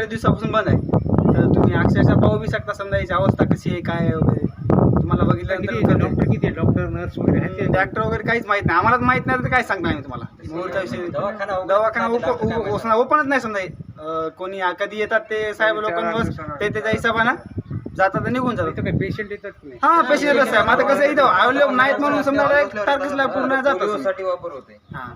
बरेच दिवसापासून बंद आहे. तर तुम्ही अक्षरशः पाहू बी शकता समजा याची अवस्था कशी आहे काय आहे वगैरे. तुम्हाला बघितल्यानंतर डॉक्टर किती डॉक्टर नर्स वगैरे आहेत ते? डॉक्टर वगैरे काहीच माहीत नाही. आम्हालाच माहीत नाही तर काय सांगणार आम्ही तुम्हाला? विषयी दवाखाना दवाखाना काय ओपनच नाही समजा. अं, कोणी कधी येतात ते साहेब लोकांवर ते त्याच्या हिशोबानं जातात आणि निघून जातात. इथं काही पेशंट येतात की नाही? हा पेशंट आहे मग आता कसं आहे इथं अवेलेबल नाहीत म्हणून समजा direct तारखेला पूर्ण जातात पोलिओसाठी वापर होते. हा.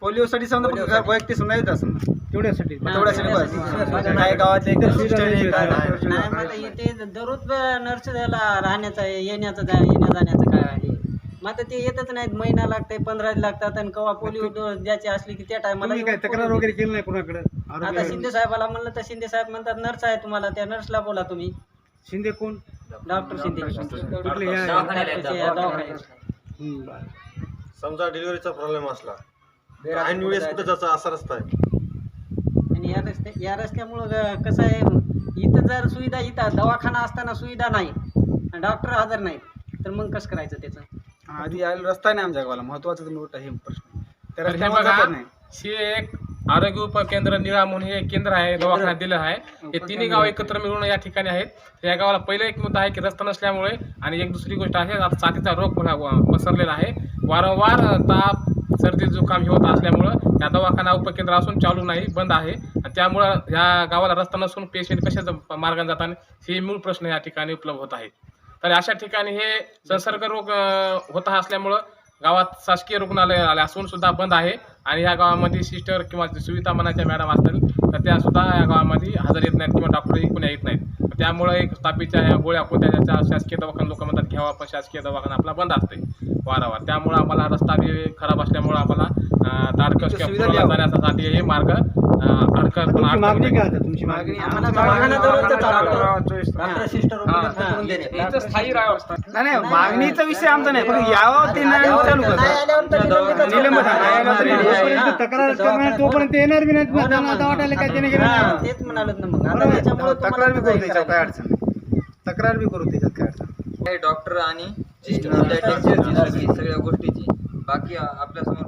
पोलिओसाठी समजा फक्त. वैयक्तिक समजा येतात समजा. तेवढ्यासाठी. तेवढ्यासाठी बस. काय गावातले एक सिस्टर आहे, काय नाही. नाही मग आता इथे दररोज नर्स द्यायला राहण्याचं येण्याचं जा- येण्या जाण्याचं काय आहे? मग आता ते येतच नाहीत महिना लागते पंधरा लागतात आणि कवा पोलिओ डोस द्यायची असली की त्या टायमाला तुम्ही काय तक्रार वगैरे केली नाही कुणाकडे? आता आरोग्य शिंदे साहेबाला म्हणलं तर शिंदे साहेब म्हणतात नर्स आहे तुम्हाला त्या नर्सला बोला तुम्ही. शिंदे कोण? डॉक्टर शिंदे. कुठले या- डॉक्टरचे या दवाखान्यात. हम्म, बरं. समजा डिलिव्हरीचा प्रॉब्लेम असला ऐन वेळेस कुठे जायचा असा रस्ता आहे. रस्ते या रस्त्यामुळं कसं आहे इथं जर सुविधा इथं दवाखाना असताना सुविधा नाही आणि डॉक्टर हजर नाहीत तर मग कसं करायचं त्याचं? आधी यायला रस्ता नाही आमच्या गावाला. महत्त्वाचा मोठा हे प्रश्न. त्या तर हे नाही. हे एक आरोग्य उपकेंद्र निळा म्हणून हे एक केंद्र आहे दवाखान्यात दिलं आहे. हे तिन्ही गाव एकत्र मिळून या ठिकाणी आहेत. या गावाला पहिला एक मुद्दा आहे की रस्ता नसल्यामुळे आणि एक दुसरी गोष्ट आहे आता साथीचा रोग पसरलेला आहे. वारंवार ताप सर्दी जुकाम हे होत असल्यामुळं या दवाखाना उपकेंद्र असून चालू नाही बंद आहे. आणि त्यामुळं या गावाला रस्ता नसून पेशंट कशाचं मार्गाने जाताना हे मूळ प्रश्न या ठिकाणी उपलब्ध होत आहे तर अशा ठिकाणी हे संसर्ग रोग होत असल्यामुळं गावात शासकीय रुग्णालय आले असून सुद्धा बंद आहे. आणि या गावामध्ये सिस्टर किंवा सुविधा मनाच्या मॅडम असतील तर त्या सुद्धा या गावामध्ये हजर येत नाहीत किंवा डॉक्टरही एकूण त्यामुळे एक तापीच्या ह्या गोळ्या कोणत्या त्याच्या शासकीय दवाखाना लोक म्हणतात घ्यावा पण शासकीय दवाखाना आपला बंद असते वारंवार. त्यामुळे आम्हाला रस्ता बी खराब असल्यामुळे आम्हाला ताडकस. जाण्यासाठी हे मार्ग अडकत तुमची मागणी अडकत काय आता? तुमची मागणी आम्हाला मागणी- दवाखाना दररोजचं चालू डॉक्टर सिस्टर उपलब्ध करून देणे इथं स्थायी राहावं नाही नाही मागणीचा विषय आमचा नाही यावं ते नाही चालू नाही करतात. नाही तक्रार करणार तोपर्यंत येणार बी मग त्यांना आता वाटायला काय त्याने गेलं हा, नाही. तेच म्हणालो ना मग आता बरोबर आहे. त्याच्यामुळे तक्रार बी करू त्याच्यात काय अडचण नाही तक्रार बी करू त्याच्यात काय अडचण नाही. हे डॉक्टर आणि सगळ्या गोष्टीची बाकी आपल्यासमोर